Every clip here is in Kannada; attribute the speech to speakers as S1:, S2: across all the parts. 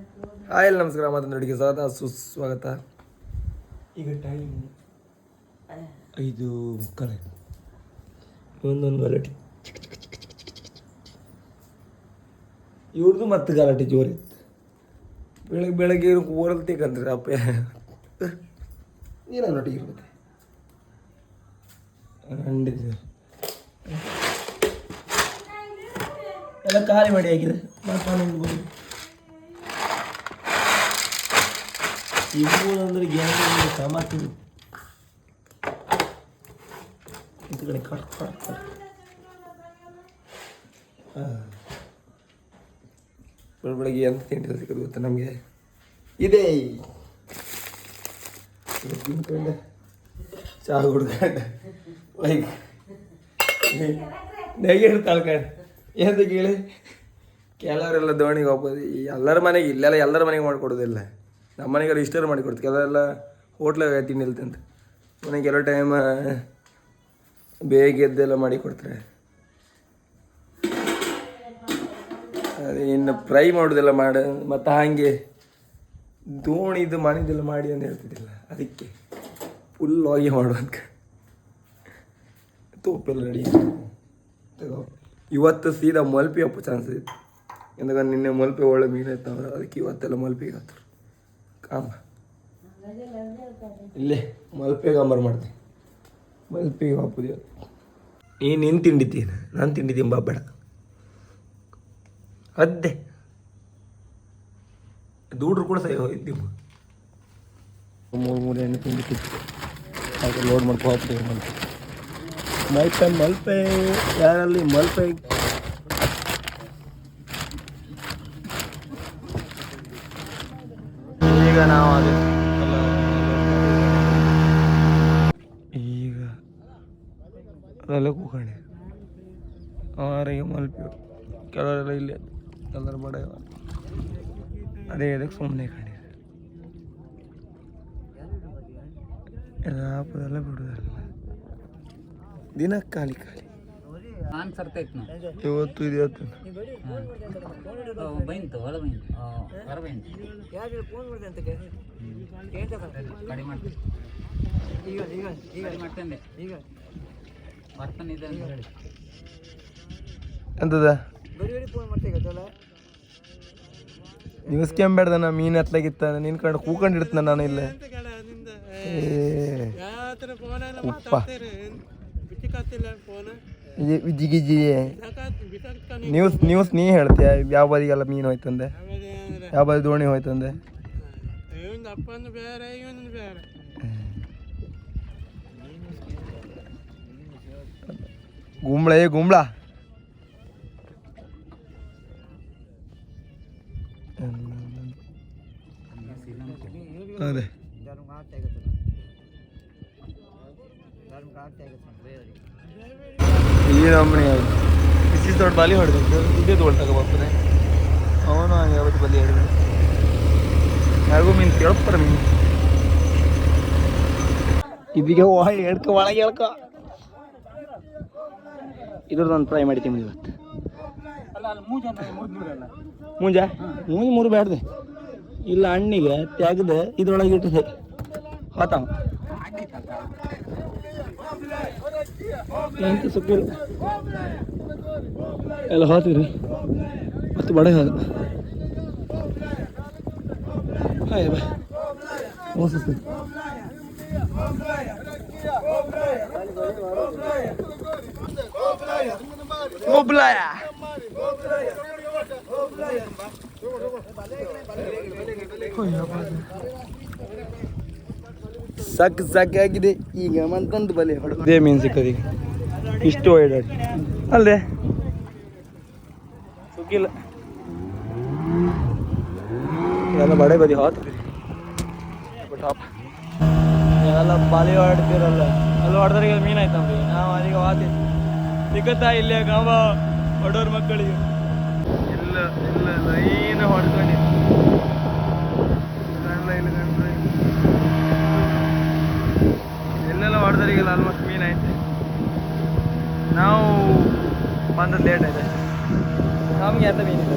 S1: ಹಾಯ್ ಎಲ್ಲ ನಮಸ್ಕಾರ ಮಾತಂದ್ರೆ ಅಡುಗೆ ಸ್ವಾಗತ ಸುಸ್ವಾಗತ. ಈಗ ಟೈಮ್ ಐದು ಮುಕ್ಕಾಲ ಒಂದೊಂದು ಗಲಾಟೆ. ಇವ್ರದ್ದು ಮತ್ತೆ ಗಲಾಟೆ ಜೋರಿತ್ತು ಬೆಳಗ್ಗೆ ಬೆಳಗ್ಗೆ ಓರಲ್ತಿಕಂದ್ರೆ ಅಪ್ಪ. ಏನೋ ನೋಡಿ ಇರುತ್ತೆ ಖಂಡಿತ ಎಲ್ಲ ಖಾಲಿ ಮಾಡಿ ಆಗಿದೆ ಮಾತಾಡೋದು ಇವು ಅಂದ್ರೆ ಇದು ಕಡೆ ಕಟ್ ಕಟ್ ಕಟ್ ಬೆಳ ಬೆಳಗ್ಗೆ ಎಂತ ತಿಂಡಿ ಸಿಗೋದು ಗೊತ್ತಾ ನಮಗೆ? ಇದೆ. ತಿನ್ಕೊಂಡೆ. ಚಹಾ ಹುಡ್ಕೊಂಡೆ ಲೈಕ್ ನೆಗೆ ತಳ್ಕೊಂಡೆ. ಎಂತ ಕೇಳಿ? ಕೆಲವರೆಲ್ಲ ದೋಣಿಗೆ ಹೋಗ್ಬೋದು. ಎಲ್ಲರ ಮನೆಗೆ, ಇಲ್ಲೆಲ್ಲ ಎಲ್ಲರ ಮನೆಗೆ ಮಾಡಿಕೊಡೋದಿಲ್ಲ. ನಮ್ಮ ಮನೆಗೆಲ್ಲ ರಿಜಿಸ್ಟರ್ ಮಾಡಿ ಕೊಡ್ತೀವಿ. ಅದೆಲ್ಲ ಹೋಟ್ಲಾಗ ತಿನ್ನಿಲ್ತೆ ಅಂತ. ಮನೆ ಕೆಲವು ಟೈಮ್ ಬೇಗ ಎದ್ದೆಲ್ಲ ಮಾಡಿ ಕೊಡ್ತಾರೆ. ಅದೇ ಇನ್ನು ಫ್ರೈ ಮಾಡೋದೆಲ್ಲ ಮಾಡಿ, ಮತ್ತು ಹಾಗೆ ದೋಣಿದು ಮನೆದೆಲ್ಲ ಮಾಡಿ ಅಂತ ಹೇಳ್ತಿದ್ದಿಲ್ಲ. ಅದಕ್ಕೆ ಫುಲ್ ಆಗಿ ಮಾಡುವಂತ ತೋಪೆಲ್ಲ ರೆಡಿ ಇವತ್ತು ಸೀದಾ ಮಲ್ಪಿ ಅಪ್ಪು ಚಾನ್ಸ್ ಇತ್ತು. ಎಂದಾಗ ನಿನ್ನೆ ಮಲ್ಪೆ ಒಳ್ಳೆ ಮೀನು ಇತ್ತು ಅದಕ್ಕೆ ಇವತ್ತೆಲ್ಲ ಮಲ್ಪಿಗೆ ಹಾಕ್ತಾರೆ. ಕಾಮ ಇಲ್ಲೇ, ಮಲ್ಪೆಗೆ ಅಂಬರ್ ಮಾಡ್ತೀನಿ ಮಲ್ಪೆಗೆ ಹಾಪುದು ನೀನು ನಿನ್ನ ತಿಂಡಿದ್ದೀನಿ ನಾನು ತಿಂಡಿದ್ದೀನಿ ಬಾ ಬೇಡ. ಅದ್ದೆ. ದೂಡ್ರು ಕೂಡ ಸಹ ಹೋಗಿದ್ದೀವಿ ಮೂರು ಮೂರು ಎಣ್ಣೆ ತಿಂಡಿ ತಿಂತು ಹಾಗೆ ಲೋಡ್ ಮಾಡ್ಕೊ ಹೋಗ್ತೀವಿ ಮಲ್ಪೆ ಮಲ್ಪೆ. ಯಾರಲ್ಲಿ ಮಲ್ಪೆ ಈಗ ನಾವು ಅದು. ಈಗ ಅದೆಲ್ಲ ಕೂಕಣೆ ಅವರಿಗೆ ಮಲ್ಪಿ. ಕೆಲವರೆಲ್ಲ ಇಲ್ಲೇ ಎಲ್ಲರ ಬಡ ಅದೇ ಇದಕ್ಕೆ ಸುಮ್ಮನೆ ಕಣೆ. ಎಲ್ಲ ಬಿಡುದಲ್ಲ. ದಿನ ಖಾಲಿ ಖಾಲಿ.
S2: ಸರ್ತೈತ್ ನಾವು
S1: ಇವತ್ತು ಇದು ಇವತ್ತು
S2: ಬೈಂತು ಹೊಲ ಬೈಂತು. ಹೊರ ಬೈಂತು. ಕಡಿಮೆ ಮಾಡ್ತೀನಿ. ಈಗ ಮಾಡ್ತಂದೆ ಈಗ ಬರ್ತಾನೆ ಇದೆ ಅಂತ ಹೇಳಿ.
S1: ಎಂತದ? ನ್ಯೂಸ್ ಕೆಂಬೇಡ್ದ ನಾ ಮೀನು ಎತ್ಲಾಗಿತ್ತ ನಿನ್ ಕಡೆ ಕೂಕೊಂಡಿಡ್ತಾನ ನಾನು ಇಲ್ಲೇ? ಉಪ್ಪ. ಇಜಿ- ಇಜ್ಜಿ ಗಿಜ್ಜಿ ನ್ಯೂಸ್ ನ್ಯೂಸ್ ನೀ ಹೇಳ್ತೀಯ ಯಾವ ಬದಿಗೆಲ್ಲ ಮೀನು ಹೋಯ್ತಂದೆ ಯಾವ ಬದಿ ದೋಣಿ ಹೋಯ್ತಂದೆ ಗುಂಬ್ಳ ಏ ಗುಂಬ್ಳ ಅದೇ ಈ ನಮ್ಮನೆ ಬಿಸಿ ದೊಡ್ಡ ಬಾಲಿ ಹೊಡೆದಿದ್ದು ಇದೇ ತಗೊಳ್ತಾಗ ಬಾಪನೆ ಅವನು ಹಂಗೆ ಯಾವತ್ತು ಬಲಿ ಹೇಳಿದ ಯಾರಿಗೂ ಮೀನು ಕೇಳ್ತಾರ ಮೀನು? ಇದೀಗ ಹೇಳ್ಕ ಒಳಗೆ ಹೇಳ್ಕ ಇದ್ರದ್ದೊಂದು ಫ್ರೈ ಮಾಡ್ತೀನಿ ಇವತ್ತು. ಮುಂಜ ಮುಂಜ ಮೂರು ಬ್ಯಾಡ್ದೆ. ಇಲ್ಲ ಹಣ್ಣಿಗೆ ತೆಗ್ದು ಇದ್ರೊಳಗೆ ಇಟ್ಟಿದೆ. ಹೋತಾವ ಎಂತ ಸೊಪ್ಪಿಲ್ಲ ಎಲ್ಲ ಹೋತಿದ್ರಿ ಮತ್ತು ಬಡ ಹೋದ ಹಾಯ್ ಬಾ ಮೋಸಿಸ್ತೀನಿ ಒಬ್ಲಾಯ ಸಾಕು ಆಗಿದೆ. ಈಗ ಮಂತಂದು ಬಲೆ ಹೊಡೆದೇ ಮೀನು ಸಿಕ್ಕದೀಗ ಇಷ್ಟು ಒಳ್ಳೆ ಅಲ್ಲದೆ ಸುಗ್ಗಿಲ್ಲ. ಎಲ್ಲ ಬಡೆ ಬದಿ ಹಾತ್ರಿ ಎಲ್ಲ ಬಾಲಿ ಹೊಡ್ತಿರಲ್ಲ ಅಲ್ಲಿ ಹೊಡೆದ್ರಿಗೆ ಮೀನು ಆಯ್ತಂಬ್ರಿ ನಾವು ಅದೀಗ ವಾತಿ ಸಿಕ್ಕತ್ತಾ ಇಲ್ಲೇ ಗಾಂಬ? ಹೊಡೋರ್ ಮಕ್ಕಳಿಗೆ. ಇಲ್ಲ ಇಲ್ಲ, ಲೈನ್ ಹೊಡ್ಕೊಂಡು ಗಂಡ್ಲ ಇಲ್ಲ ಗಂಡ್ಲ ಇಲ್ಲ. ಎಲ್ಲೆಲ್ಲ ಆಲ್ಮೋಸ್ಟ್ ಮೀನು ಐತೆ. ನಾವು ಬಂದ ಲೇಟ್ ಆಯ್ತು ನಮ್ಗೆ ಎಂತ ಮೀನಿದೆ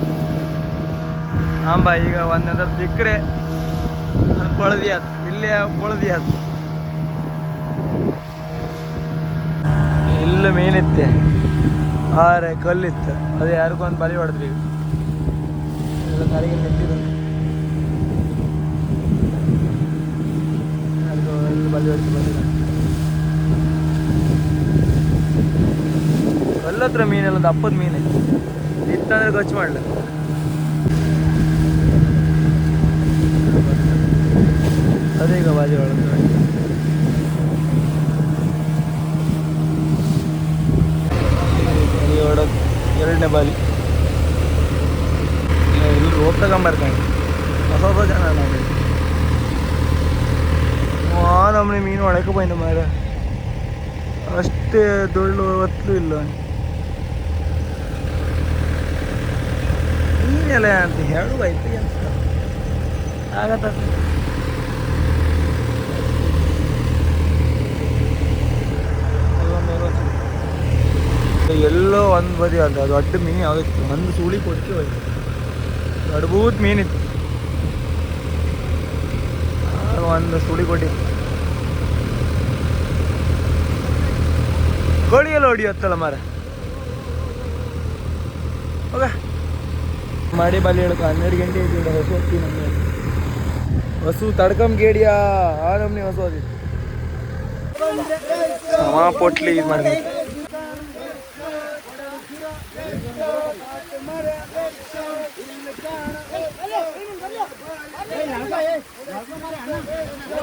S1: ಆಂಬ ಈಗ ಒಂದರ ಸಿಕ್ಕರೆ ಕೊಳದಿ ಆತು ಇಲ್ಲೇ ಕೊಳದಿ ಆತು. ಇಲ್ಲ ಮೀನಿತ್ತೆ ಆರೆ ಕಲ್ಲಿತ್ತು. ಅದು ಯಾರಿಗೂ ಒಂದು ಬಲಿ ಹೊಡೆದ್ರಿ ಈಗ. ಎಲ್ಲ ಕಾಲಿಗೆ ನಿಂತಿದ್ದು ಯಾರಿಗೋ ಬಲಿ ಹೊಡೆದು ಬಂದಿಲ್ಲ ಕಲ್ಲತ್ರ ಮೀನೆಲ್ಲ ದಪ್ಪದ ಮೀನೆ ಇತ್ತಂದ್ರೆ ಖರ್ಚು ಮಾಡಲ. ಅದೇ ಈಗ ಬಾಜಿ ಒಳಗೆ ಎರಡನೇ ಬಾಲಿ. ಇಲ್ಲಿ ರೋಪ್ ತಗೊಂಬರ್ತಾನೆ ಹೊಸ ಹೊಸ ಜನ ನಮಗೆ ಆ ನಮ್ಮನೆ ಮೀನು ಒಳಕ್ಕೆ ಬಂದ ಮಾರ ಅಷ್ಟೇ ದೊಳ್ಳು ಹೊತ್ತಲು ಇಲ್ಲ ಮೀನೆಲ್ಲ ಅಂತ ಹೇಳುವಾಯ್ತು ಅಂತ ಆಗತ್ತ. ಎಲ್ಲೋ ಒಂದು ಬದಿ ಅದು ಅದು ದೊಡ್ಡ ಮೀನು ಯಾವುದಿತ್ತು ಒಂದು ಸೂಳಿ ಕೊಟ್ಟು ಹೋಯ್ತು. ದೊಡ್ಡಬೂತ್ ಮೀನಿತ್ತು ಒಂದು ಸುಳಿ ಕೊಟ್ಟಿತ್ತು. ಕೋಳಿಗೆಲ್ಲ ಹೊಡಿಯತ್ತಲ್ಲ ಮಾರ ಹೋಗ. ಮಾಡಿ ಬಲಿ ಹೇಳ್ಕೊ ಹನ್ನೆರಡು ಗಂಟೆ ಇದ್ದೀವಿ ಹೊಸ ಹೊತ್ತಿ ನಮಗೆ. ಹಸು ತಡ್ಕಂ ಗೇಡಿಯಾ. ಆ ನಮ್ನಿ ಹೊಸ ಹೋದಿತ್ತು ಸಮ ಪೊಟ್ಲಿ ಇದು ಮಾಡಿ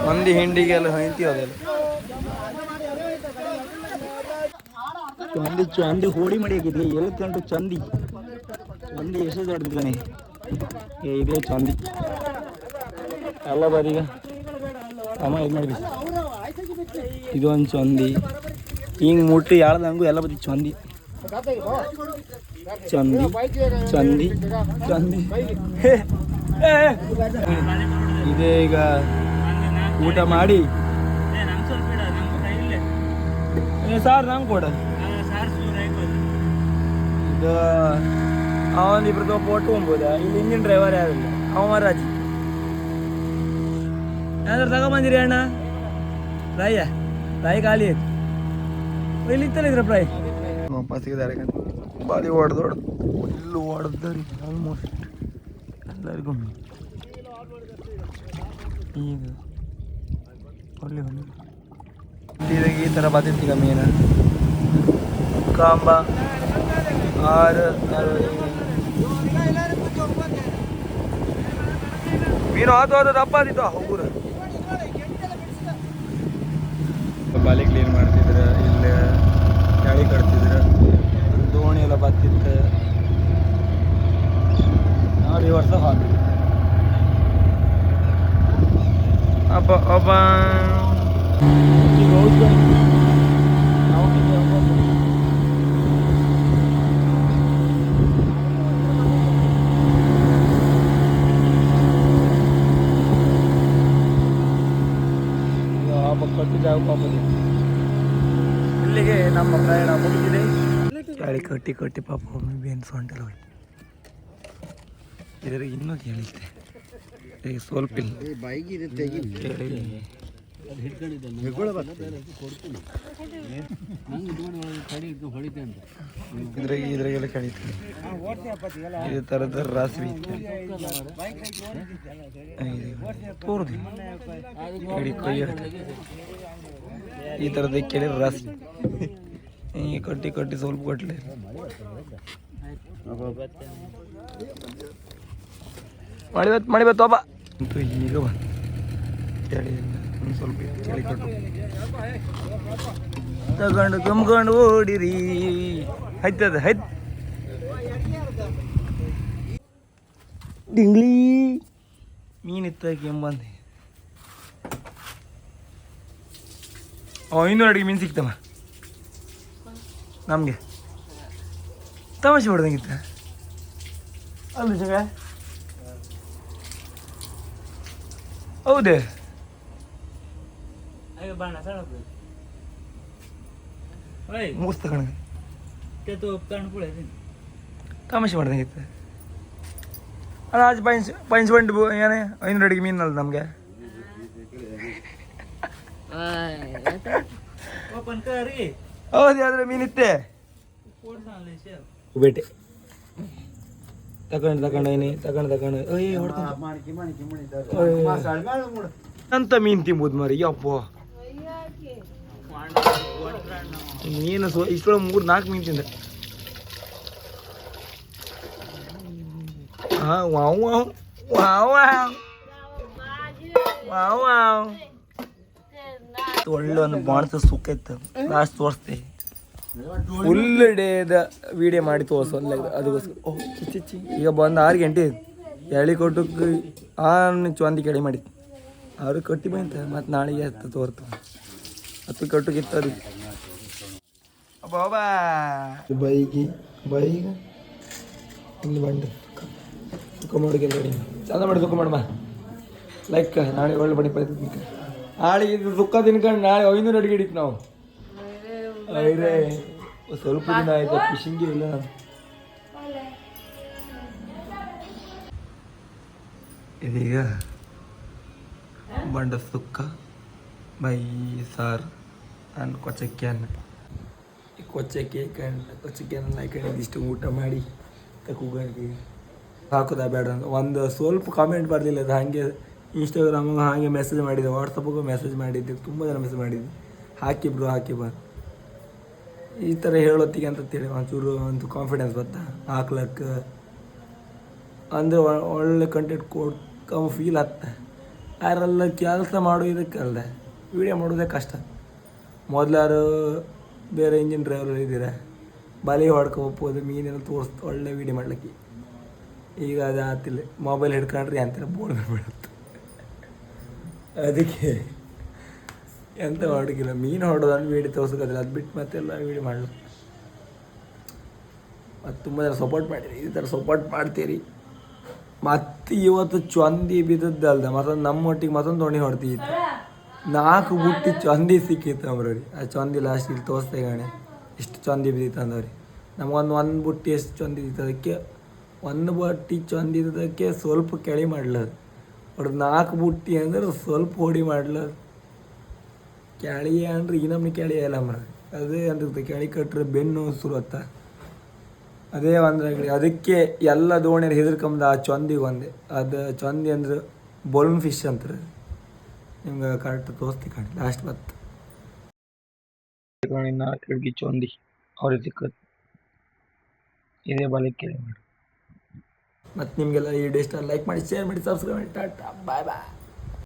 S1: ಮಂದಿ ಹಿಂಡಿಗೆಲ್ಲ ಹೊಯ್ತಿ ಅದೆಲ್ಲ ಚಂದಿ ಚಂದಿ ಹೋಳಿ ಮಾಡಿ ಹಾಕಿದ್ವಿ ಎಲ್ಲಿ ಕಂಡು ಚಂದಿ. ಚಂದಿ ಎಷ್ಟು ದೊಡ್ಡದಾನೆ ಏ ಇದೇ ಚಂದಿ. ಎಲ್ಲ ಬರೀಗ ಅಮ್ಮ ಇದು ಮಾಡಿದ್ವಿ ಇದೊಂದು ಚಂದಿ. ಹಿಂಗೆ ಮುಟ್ಟಿ ಯಾಳ್ದಂಗು ಎಲ್ಲ ಬದಿ ಚಂದಿ. ಚಂದಿ ಚಂದಿ ಚಂದಿ. ಇದೇ ಈಗ ಊಟ ಮಾಡಿ. ಸಾರ್ ನಂಗೆ ಕೊಡ. ಇದು ಅವನ್ ಇಬ್ರದ್ದು ಪೋಟು ಹೋಗ್ಬೋದ ಇಲ್ಲಿ ಇಂಜಿನ್ ಡ್ರೈವರ್ ಯಾರಿಲ್ಲ ಅವ ರಾಜಿ ಯಾವ್ದಾರು ತಗೊಂಬಂದಿರಿ ಅಣ್ಣ ರಾಯ ರಾಯ ಖಾಲಿ ಐತಿ ಇಲ್ಲಿ ಇತ್ತಲ್ಲ ಇದ್ರ ಪ್ರೈ ವಾಪಸ್ ಇದ್ದಾರೆ ಬಾಲಿ ಹೊಡೆದು ಹೊಡೆದು ಇಲ್ಲೂ ಹೊಡೆದ್ರಿ ಆಲ್ಮೋಸ್ಟ್ ಎಲ್ಲರಿಗೂ ಈಗ ಒಳ್ಳೆ ಇದಾಗ ಈ ಥರ ಬತ್ತಿತ್ತು ಈಗ ಮೀನು ಕಾಂಬ ಆರು ಮೀನು ಆತು ಅದು ದಪ್ಪ ಆದಿತ್ತು ಹುಡುಗರು ಬಾಲಿ ಕ್ಲೀನ್ ಮಾಡ್ತಿದ್ರು ಇಲ್ಲಿ ಗಾಳಿ ಕಟ್ತಿದ್ರು. ದೋಣಿ ಎಲ್ಲ ಬತ್ತಿತ್ತು. ನಾವು ರಿವರ್ಸ್ ಹಾಕಿ ಅಪ್ಪ ಅಪ್ಪ ಈಗ ಹೌದು ನಾವು ಹಿಂಗೆ ಹೋಗ್ಬೋದು. ಈಗ ಕೊಟ್ಟು ಜಾಗ ಇಲ್ಲಿಗೆ ನಮ್ಮ ಪ್ರಯಾಣ ಮುಗಿದಿದೆ. ಗಾಳಿ ಕಟ್ಟಿ ಕಟ್ಟಿ ಪಾಪ ಒಮ್ಮೆ ಬೇನ್ ಸೊಂಟಲ್ಲ ಹೋಯ್ತು. ಇದ್ರ ಇನ್ನೂ ಕೇಳಿದ್ದೆ ಸ್ವಲ್ಪ ಇಲ್ಲ. ಇದ್ರಾಗ ಇದ್ರಾಗೆಲ್ಲ ಕಳೀತಾರೆ ಇದು ಥರದ ರಾಸಿ ತೋರುದು. ಕಡಿ ಕೊಯ್ಯ ಈ ಥರದ ಕೇಳಿ ರಾಸಿ ಈ ಕಟ್ಟಿ ಕಟ್ಟಿ ಸ್ವಲ್ಪ ಕೊಟ್ಲೆ. ಮಾಡಿ ಬತ್, ಮಾಡಿ ಬತ್ತು ಬಾಬಾ ಅಂತೂ ಈಗ ಬಂದು. ಚಳಿ ಒಂದು ಸ್ವಲ್ಪ ಚಳಿ ಕಟ್ಟು ತಗೊಂಡು ತುಂಬ್ಕೊಂಡು ಓಡಿರಿ. ಹೈತದ, ಹೈತ್. ಡಿಂಗ್ಲಿ. ಮೀನಿತ್ತ ಕೆಂಬಂದೆ ಅವ ಇನ್ನೂರು ಅಡಿಗೆ ಮೀನು ಸಿಕ್ತಮ್ಮ. ನಮಗೆ. ತಮಾಷೆ ಹೊಡೆದಂಗಿತ್ತ ಅಲ್ಲ ಜಗ? ಹೌದೇ. ಮೂರ್ಸ್ ತಗೊಂಡ ತಮಾಷೆ ಮಾಡ್ದಂಗಿತ್ತ ಅಲ್ಲ ಆಜ್ ಪೈನ್ಸ್ ಪೈನ್ಸ್ ಬಂಡು ಏನೇ ಐನೂರು ಅಡಿಗೆ ಮೀನಲ್ಲ ನಮಗೆ ಹೌದು ಅದ್ರ ಮೀನಿತ್ತೆ ಬೇಟೆ ತಗೊಂಡು ತಗೊಂಡು ಏನಿ ತಗೊಂಡು ತಗೊಂಡು ಅಯ್ಯ ಅಂತ ಮೀನ್ ತಿಂಬೋದು ಮರಿ ಯಪ್ಪ ಮೀನು ಸೊ ಇಷ್ಟೊಳಗೆ ಮೂರು, ನಾಲ್ಕು ಮೀನು ತಿಂದೆ ಹಾ wow wow wow wow. Wow ಒಳ್ಳೆ ಒಂದು ಬಾಣಸ ಸುಖ ಇತ್ತು. ಲಾಸ್ಟ್ ತೋರಿಸ್ತೆ. ಫುಲ್ ಡೇದ ವಿಡಿಯೋ ಮಾಡಿ ತೋರಿಸು ಅದಕ್ಕೋಸ್ಕರ ಚಿಚ್ಚಿ ಈಗ ಬಂದು ಆರು ಗಂಟೆ ಎಳಿ ಕೊಟ್ಟಕ್ಕೆ ಆ ಚಂದಿ ಕಡೆ ಮಾಡಿತ್ತು ಅವ್ರಿಗೆ ಕಟ್ಟಿ ಬಂತ. ಮತ್ತು ನಾಳೆಗೆ ಹತ್ತು ತೋರ್ತು. ಹತ್ತು ಕಟ್ಟು ಕಿತ್ತರಿ. ಬಾಬಾ. ಬೈಗಿ ಬೈಗ. ಇಲ್ಲಿ ಬಂಡು ಸುಖ ಮಾಡಿ ರೆಡಿ ಚಂದ ಮಾಡಿ ಸುಖ ಮಾಡಮ್ಮ ಲೈಕ್ ನಾಳೆ ಒಳ್ಳೆ ಬಡಿ ಪಡಿತ ನಾಳೆ ಇದು ದುಃಖ ತಿನ್ಕೊಂಡು ನಾಳೆ ಐನೂರು ಅಡಿಗೆ ಹಿಡಿತು ನಾವು. ಐರೇ ಸ್ವಲ್ಪ ದಿನ ಆಯ್ತು ಫಿಶಿಂಗ್ ಇಲ್ಲ ಇದೀಗ ಬಂಡ ಸುಕ್ಕ ಬೈ ಸಾರ್ ಆ್ಯಂಡ್ ಕೊಚ್ಚಕ್ಕಿಯನ್ನ ಈ ಕೊಚ್ಚಕ್ಕೆ ಕೊಚ್ಚಕ್ಕಿ ಅನ್ನ ಹಾಕೊಂಡು ಇದಿಷ್ಟು ಊಟ ಮಾಡಿ ತಗೋಗಿ ಹಾಕೋದ ಬೇಡ ಅಂತ. ಒಂದು ಸ್ವಲ್ಪ ಕಾಮೆಂಟ್ ಬರಲಿಲ್ಲ ಅದು ಹಾಗೆ ಇನ್ಸ್ಟಾಗ್ರಾಮಿಗೆ ಹಾಗೆ ಮೆಸೇಜ್ ಮಾಡಿದ್ದೆ ವಾಟ್ಸಪ್ಗೂ ಮೆಸೇಜ್ ಮಾಡಿದ್ದೆ. ತುಂಬ ಜನ ಮೆಸೇಜ್ ಮಾಡಿದ್ದೆ. ಹಾಕಿ ಬ್ರೋ ಹಾಕಿ ಬಾ. ಈ ಥರ ಹೇಳೋತ್ತಿಗೆ ಅಂತ ತಿಳಿ, ಒಂಚೂರು ಒಂದು ಕಾನ್ಫಿಡೆನ್ಸ್ ಬತ್ತಾ? ಹಾಕ್ಲಕ್ಕ ಅಂದರೆ ಒಳ್ಳೆ ಕಂಟೆಂಟ್ ಕೊಡ್ಕೊ ಫೀಲ್ ಆಗ್ತ? ಯಾರೆಲ್ಲ ಕೆಲಸ ಮಾಡೋ ಇದಕ್ಕಲ್ದೆ? ವಿಡಿಯೋ ಮಾಡೋದೇ ಕಷ್ಟ. ಮೊದಲಾರು ಬೇರೆ ಇಂಜಿನ್ ಡ್ರೈವರ್ ಇದ್ದೀರ? ಬಲಿ ಹೊಡ್ಕೊಬೋದು ಮೀನೆಲ್ಲ ತೋರಿಸ್ತು ಒಳ್ಳೆ ವೀಡಿಯೋ ಮಾಡ್ಲಿಕ್ಕೆ. ಈಗ ಅದು ಆತಿಲ್ಲ. ಮೊಬೈಲ್ ಹಿಡ್ಕೊಂಡ್ರಿ ಅಂತಾರೆ ಬೋರ್ಡ್ ಬಿಡುತ್ತೆ ಅದಕ್ಕೆ ಎಂತ ಹೊಡಗಿಲ್ಲ ಮೀನು ಹೊಡೋದನ್ನು ವೀಡಿಯೋ ತೋರ್ಸೋದಿಲ್ಲ ಅದು ಬಿಟ್ಟು ಮತ್ತೆಲ್ಲ ವೀಡಿಯೋ ಮಾಡಲು ಮತ್ತು ತುಂಬ ಜನ ಸಪೋರ್ಟ್ ಮಾಡಿರಿ, ಈ ಥರ ಸಪೋರ್ಟ್ ಮಾಡ್ತೀರಿ. ಮತ್ತೆ ಇವತ್ತು ಚೊಂದಿ ಬಿದ್ದದ್ದಲ್ದ, ಮತ್ತೊಂದು ನಮ್ಮೊಟ್ಟಿಗೆ ಮತ್ತೊಂದು ದೋಣಿ ಹೊಡ್ತಿತ್ತು ನಾಲ್ಕು ಬುಟ್ಟಿ ಚಂದಿ ಸಿಕ್ಕಿತ್ತು ಅಂಬ್ರಿ ಆ ಚಂದಿ ಲಾಸ್ಟ್ ಇಲ್ಲಿ ತೋರಿಸ್ತೆ ಕಣೆ. ಎಷ್ಟು ಚಂದಿ ಬಿದ್ದಿತ್ತು ಅಂದವ್ರಿ ನಮಗೊಂದು ಒಂದು ಬುಟ್ಟಿ ಎಷ್ಟು ಚಂದ ಅದಕ್ಕೆ, ಒಂದು ಬುಟ್ಟಿ ಚಂದಿದ್ದಕ್ಕೆ ಸ್ವಲ್ಪ ಕೆಳಿ ಮಾಡ್ಲದು ಹೊಡೆದು ನಾಲ್ಕು ಬುಟ್ಟಿ ಅಂದ್ರೆ ಸ್ವಲ್ಪ ಹೊಡಿ ಮಾಡ್ಲದು ಕೆಳಿ ಅಂದ್ರೆ ಈ ನಮ್ನಿ ಕೆಳಿ ಇಲ್ಲ ಮರ ಅದೇ ಅಂದಿರ್ತದೆ ಕೆಳಿ ಕಟ್ಟರೆ ಬೆನ್ನು ಸುರತ್ತ ಅದೇ ಒಂದು ಅಂಗಡಿ ಅದಕ್ಕೆ ಎಲ್ಲ ದೋಣಿಯರು ಹೆದರ್ಕಂಬ್ದು ಆ ಚಂದಿಗೆ ಒಂದೇ ಅದು ಚಂದಿ ಅಂದ್ರೆ ಬೊಲ್ನ್ ಫಿಶ್ ಅಂತಾರೆ. ನಿಮ್ಗೆ ಕರೆಕ್ಟ್ ತೋರಿಸ್ತಿ ಕಾಣಿ ಲಾಸ್ಟ್ ಬತ್ತು ನಾಲ್ಕು ಹಿಡ್ಗಿ ಚೊಂದಿ ಅವ್ರಿಗೆ ಸಿಕ್ಕದು ಇದೇ ಬಲಕ್ಕೆ ಮಾಡಿ ಮತ್ತು ನಿಮಗೆಲ್ಲ ಈ ಇಷ್ಟ ಲೈಕ್ ಮಾಡಿ ಶೇರ್ ಮಾಡಿ ಸಬ್ಸ್ಕ್ರೈಬ್ ಮಾಡಿ ಟಾಟಾ ಬಾಯ್ ಬಾಯ್